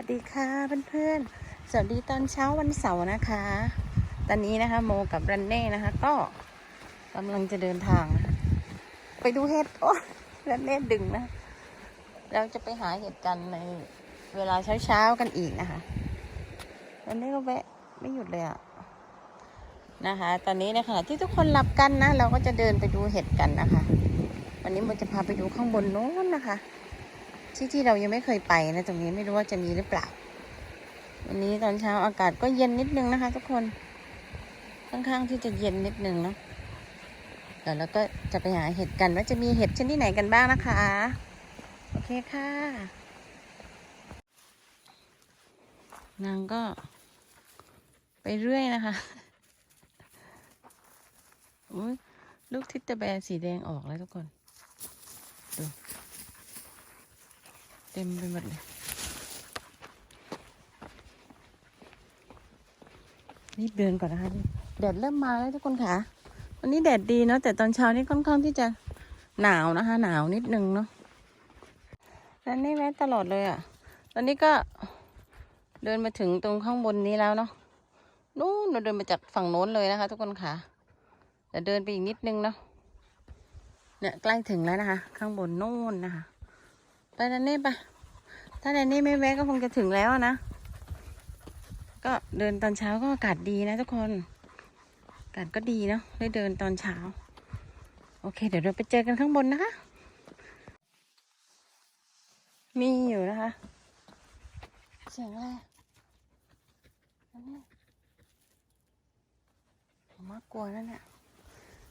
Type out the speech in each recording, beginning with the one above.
วัสดีค่ะเพื่อนๆ สวัสดีตอนเช้าวันเสาร์นะคะ ตอนนี้นะคะโมกับรันเน่นะคะ ก็กำลังจะเดินทาง ไปดูเห็ดโอ้รันเน่ดึงนะ เราจะไปหาเห็ดกันในเวลาเช้าๆกันอีกนะคะรันเน่ก็แวะไม่หยุดเลยอะนะคะ ตอนนี้ในขณะที่ทุกคนหลับกันนะ เราก็จะเดินไปดูเห็ดกันนะคะ วันนี้โมจะพาไปดูข้างบนโน้นนะคะ ที่ที่เรายังไม่เคยไปนะตรงนี้ไม่รู้ว่าจะมีหรือเปล่า วันนี้ตอนเช้าอากาศก็เย็นนิดนึงนะคะ ทุกคนค่อนข้างที่จะเย็นนิดนึงเนาะเดี๋ยวเราก็จะไปหาเห็ดกันว่าจะมีเห็ดชนิดไหนกันบ้างนะคะ โอเคค่ะ นางก็ ไปเรื่อยนะคะอุ๊ยลูกทิตเตอร์แบร์สีแดงออกแล้วทุกคน ดู ต็มไปหมดเลย รีบเดินก่อนนะคะแดดเริ่มมาแล้วทุกคนค่ะ วันนี้แดดดีเนาะแต่ตอนเช้านี่ค่อนข้างที่จะหนาวนะคะ หนาวนิดนึงเนาะแล้วนี่แม้ตลอดเลยอะ่ะ ตอนนี้ก็เดินมาถึงตรงข้างบนนี้แล้วเนาะ นู้นเราเดินมาจากฝั่งโน้นเลยนะคะ ทุกคนค่ะ แต่เดินไปอีกนิดนึงเนาะ เนี่ยใกล้ถึงแล้วนะคะ ข้างบนโน่นนะคะ ไปนันนี่ปะถ้านันนี่ไม่แวะก็คงจะถึงแล้วนะ ก็เดินตอนเช้าก็อากาศดีนะทุกคน อากาศก็ดีเนาะได้เดินตอนเช้า โอเค เดี๋ยวเราไปเจอกันข้างบนนะคะ มีอยู่นะคะ เสียงอะไรนั่นนี่ผมว่ากลัวแล้วเนี่ย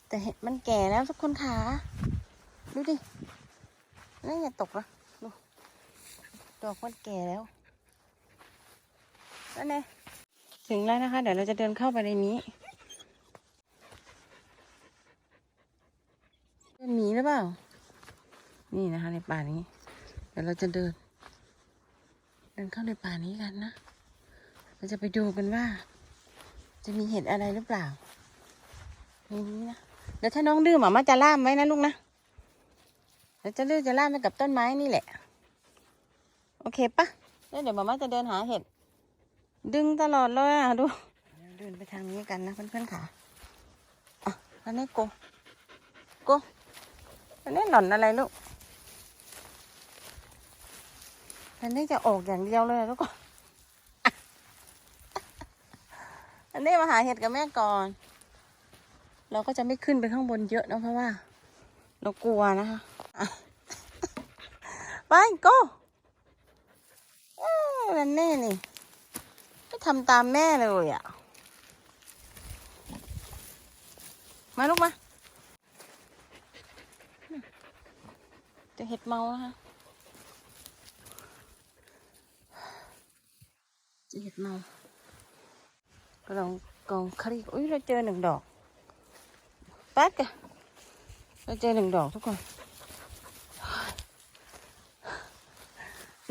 แต่เห็ดมันแก่แล้วทุกคนขาดูดินี่อย่าตกนะ ดูดอกมันแก่แล้วนั่นไงถึงแล้วนะคะ เดี๋ยวเราจะเดินเข้าไปในนี้เป็นหมีหรือเปล่า นี่นะคะ ในป่านี้ เดี๋ยวเราจะเดิน เดินเข้าในป่านี้กันนะ เราจะไปดูกันว่า จะมีเห็ดอะไรหรือเปล่าในนี้นะ เดี๋ยวถ้าน้องดื้อหมามาจะล่ามไว้นะลูกนะ เดี๋ยวจะเลือกจะล่ามไปกับต้นไม้นี่แหละ โอเคปะแล้วเดี๋ยวมาม่าจะเดินหาเห็ด ดึงตลอดเลยอะดู เดินไปทางนี้กันนะเพื่อนๆค่ะ อะแล้วนี่โกโกแล้วนี่หล่อนอะไรลูกอันนี้จะออกอย่างเดียวเลยทุกคนอะอันนี้มาหาเห็ดกับแม่ก่อน เราก็จะไม่ขึ้นไปข้างบนเยอะนะเพราะว่า เรากลัวนะคะอะไปโก้ ดันแน่นี่ไม่ทำตามแม่เลยอะ มาลูกมาจะเห็ดเมานะคะจะเห็ดเมาก็ลองกองคลีอุ้ยเราเจอหนึ่งดอกแป๊ดกันเราเจอหนึ่งดอกทุกคน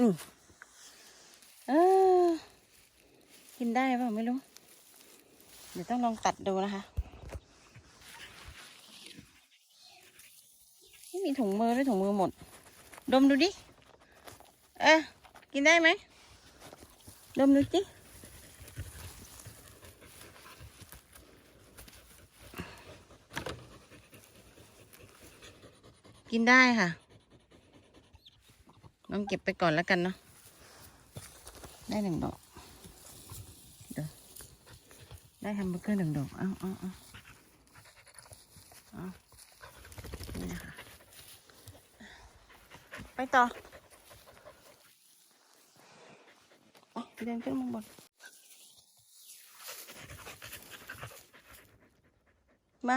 นี่เออกิน ได้เปล่าไม่รู้ เดี๋ยวต้องลองตัดดูนะคะ ไม่มีถุงมือด้วยถุงมือหมด ดมดูดิ เออกินได้ไหม ดมดูสิกินได้ค่ะลองเก็บไปก่อนแล้วกันเนาะ ได้หนึ่งดอก เดี๋ยว ได้แฮมเบอร์เกอร์หนึ่งดอกเอาเอาเอาเอานี่นะคะไปต่อเดินขึ้นมาบนมา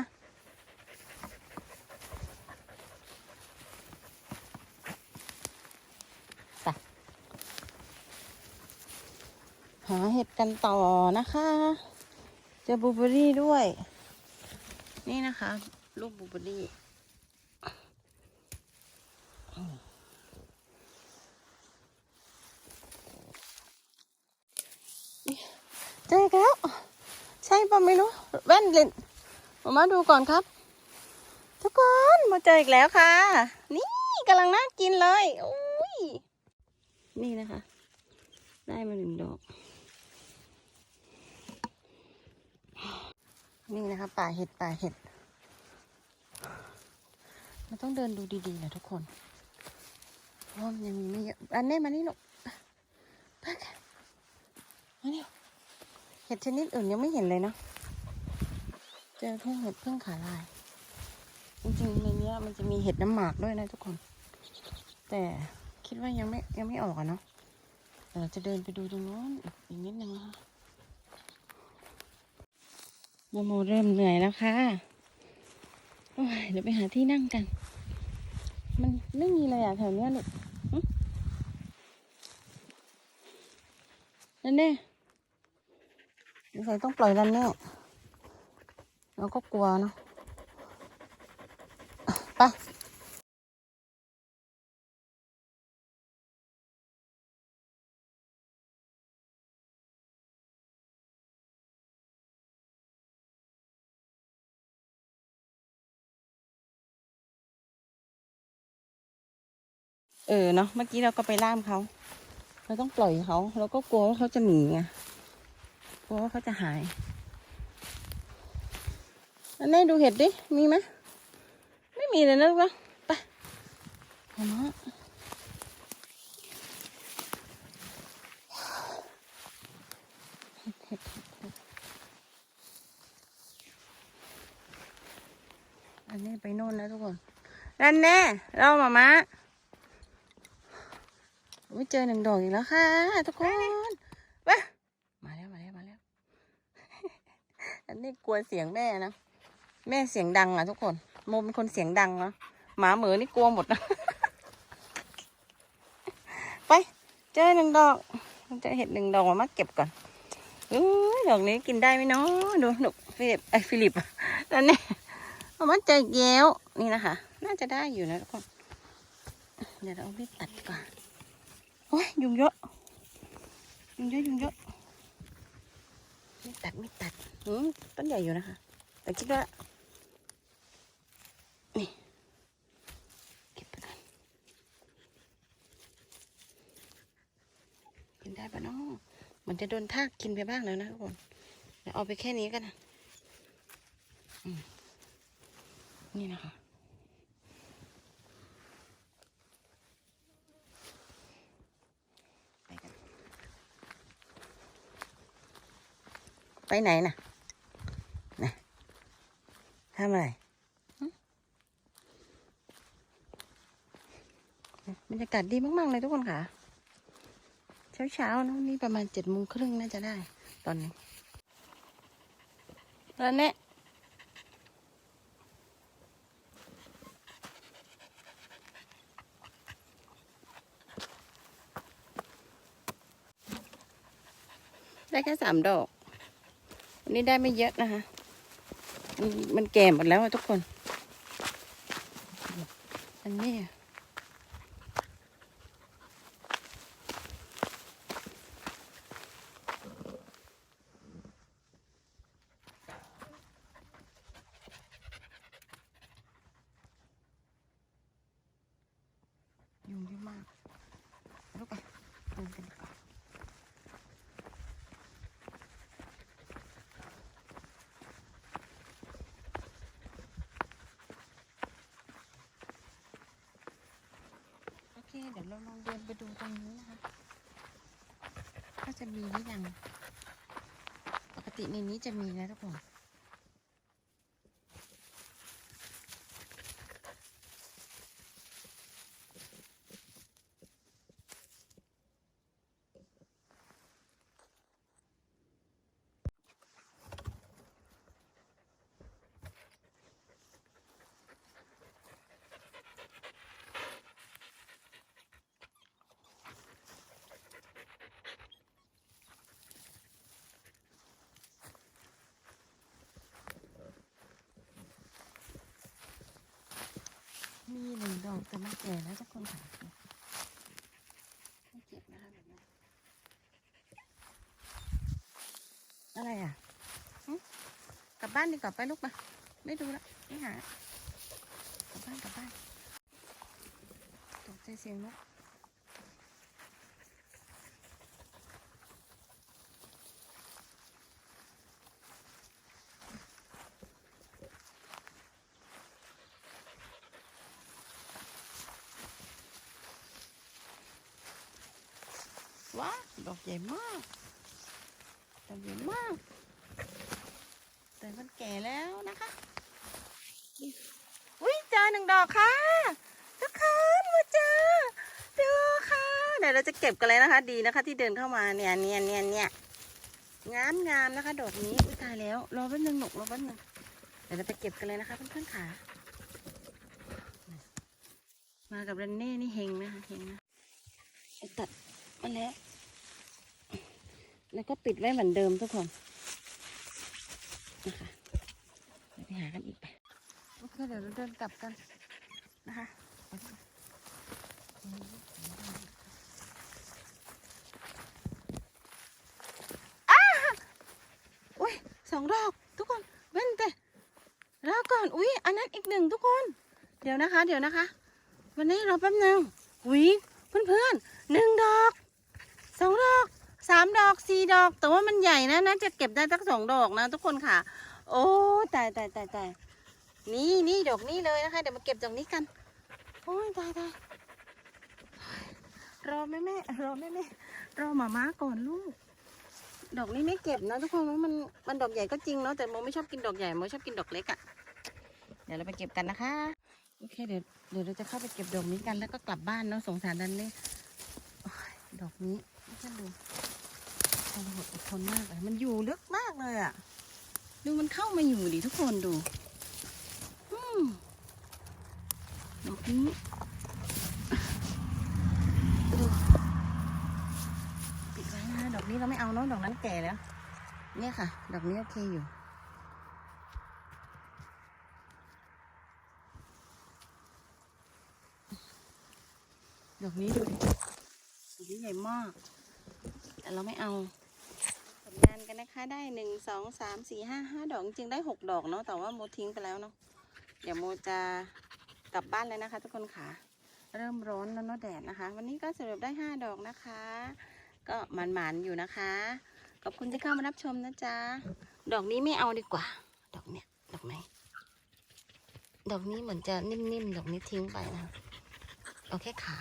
หาเห็ดกันต่อนะคะ จอบูเบอรี่ด้วย นี่นะคะ ลูกบูเบอรี่เจอแล้ว ใช่ปะไม่รู้ แว่นเลนมามาดูก่อนครับ ทุกคนมาเจออีกแล้วค่ะ นี่กำลังน่ากินเลยอุ้ยนี่นะคะ ได้มาหนึ่งดอก นี่นะคะป่าเห็ดป่าเห็ด มันต้องเดินดูดีๆนะทุกคนเพราะมันยังมีไม่เยอะอันนี้มานี่ลูกปกันมานี่เห็ดชนิดอื่นยังไม่เห็นเลยเนาะเจอแค่เห็ดเพึ่งขาลาย จริงๆในเนี้มันจะมีเห็ดน้ำหมากด้วยนะทุกคน แต่คิดว่ายังไม่ยังไม่ออกอะเนาะเดี๋ยวจะเดินไปดูตรงโน้นอีกอีกนิดนึงนะคะ โมโมเริ่มเหนื่อยแล้วค่ะเดี๋ยวไปหาที่นั่งกัน มันไม่มีเลยอะแถวเนี้ยลูกนั่นแน่สงสัยต้องปล่อยนั่นแน่เราก็กลัวเนาะไป เออเนาะเมื่อกี้เราก็ไปล่ามเขาเราต้องปล่อยเขาเราก็กลัวว่าเขาจะหนีไงกลัวว่าเขาจะหายอันนี้ดูเห็ดดิมีไหมไม่มีเลยนะลูกนะไปเอามาเห็ดอันนี้ไปโน่นแล้วทุกคนนั่นแน่เรามามา ไม่เจอหนึ่งดอกอีกแล้วค่ะ ทุกคนมามาแล้วมาแล้วมาแล้ว อันนี้กลัวเสียงแม่นะ แม่เสียงดังอะทุกคน โมเป็นคนเสียงดังนะหมาเหมือนี่กลัวหมดนะ ไป เจอหนึ่งดอก เจอเห็ดหนึ่งดอกมามาเก็บก่อนอุ้ยดอกนี้กินได้ไหมเนาะดูหนุกฟิลิปไอยฟิลิปนั่นนี่เอามาเจอแย้วนี่นะคะ น่าจะได้อยู่นะทุกคน เดี๋ยวเราเอาไปตัดก่อน โอ้ยยุงเยอะ ยุงเยอะยุงเยอะ ไม่ตัดไม่ตัดอืมต้นใหญ่อยู่นะคะ แต่คิดว่า นี่เก็บไปก่อนกินได้ปะเนาะมันจะโดนทากกินไปบ้างแล้วนะทุกคนเดี๋ยวเอาไปแค่นี้กันนะอืมนี่นะคะ ไปกัน ไปไหนน่ะน่ะทำอะไรบรรยากาศดีมาก ๆ เลยทุกคนค่ะ เช้าๆนะนี่ประมาณเจ็ดโมงครึ่งน่าจะได้ ตอนนี้แล้วเนี่ยได้แค่สามดอก วันนี้ได้ไม่เยอะนะคะ มันแก่หมดแล้วทุกคน อันนี้อะยุงเยอะมากลูกไปเดินกันดีกว่า โอ เราลองเดินไปดูตรงนี้นะคะก็จะมีหรือยัง ปกติในนี้จะมีนะทุกคน มีห นึ่งดอกแต่มันแก่แล้วทุกคนค่ะไม่เก็บนะคะแบบนี้อะไรอะกลับบ้านดีกว่าไปลูกมาไม่ดูละไม่หากลับบ้านกลับบ้านตกใจเสียงนก ว้าดอกใหญ่มากดอกใหญ่มาก แต่มันแก่แล้วนะคะอุ้ยเจอหนึ่งดอกค่ะทุกคนมาเจอดูค่ะเดี๋ยวเราจะเก็บกันเลยนะคะ ดีนะคะ ที่เดินเข้ามาเนี่ยเนี่ยเนี่ยเนี่ยงามงามนะคะ ดอกนี้อุ้ยตายแล้วรอแป๊บนึงหนุกรอแป๊บนึงเดี๋ยวเราไปเก็บกันเลยนะคะเพื่อนๆค่ะมากับเรนเน่นี่เฮงนะคะเฮงนะตัดมาแล้ว แล้วก็ปิดไว้เหมือนเดิมทุกคนนะคะไปหากันอีกไปโอเคเดี๋ยวเราเดินกลับกันนะคะอุ้ยสองดอกทุกคนเว้นแต่แล้วก่อนอุ้ยอันนั้นอีกหนึ่งทุกคน เดี๋ยวนะคะ เดี๋ยวนะคะ วันนี้รอแป๊บหนึ่งอุ้ยเพื่อนเพื่อนๆหนึ่งดอกสองดอก สามดอกสี่ดอก แต่ว่ามันใหญ่นะน่าจะเก็บได้สักสองดอกนะ ทุกคนค่ะ โอ้ตายตายตายตายนี่นี่ดอกนี้เลยนะคะเดี๋ยวมาเก็บดอกนี้กันโอ้ยตายตายรอแม่แม่รอแม่แม่รอหมาม้าก่อนลูก ดอกนี้ไม่เก็บนะทุกคนเพราะมันมันดอกใหญ่ก็จริงเนาะแต่โมไม่ชอบกินดอกใหญ่โมชอบกินดอกเล็กอะ่ะเดี๋ยวเราไปเก็บกันนะคะโอเคเดี๋ยวเดี๋ยวเราจะเข้าไปเก็บดอกนี้กันแล้วก็กลับบ้านเนาะสงสารดันเล่ดอกนี้ท่านดู รหดอดทนมากเลยมันอยู่ลึกมากเลยอะ่ะ ดูมันเข้ามาอยู่ดิทุกคนดูอืมดอกนี้ดูปิดไว้นะดอกนี้เราไม่เอาเนาะดอกนั้นแก่แล้ว เนี่ยค่ะ ดอกนี้โอเคอยู่ดอกนี้ดูดิดอกนี้ใหญ่มาก แต่เราไม่เอา งานกันนะคะ ได้หนึ่งสองสามสี่ห้าห้าดอกจริงได้หกดอกเนาะแต่ว่าโมทิ้งไปแล้วเนาะเดี๋ยวโมจะกลับบ้านเลยนะคะ ทุกคนค่ะ เริ่มร้อนแล้วเนาะแดดนะคะ วันนี้ก็สรุปได้ห้าดอกนะคะ ก็หมันๆอยู่นะคะ ขอบคุณที่เข้ามารับชมนะจ๊ะดอกนี้ไม่เอาดีกว่า ดอกเนี้ยดอกไหนดอกนี้เหมือนจะนิ่มๆดอกนี้ทิ้งไปนะเอาแค่ขา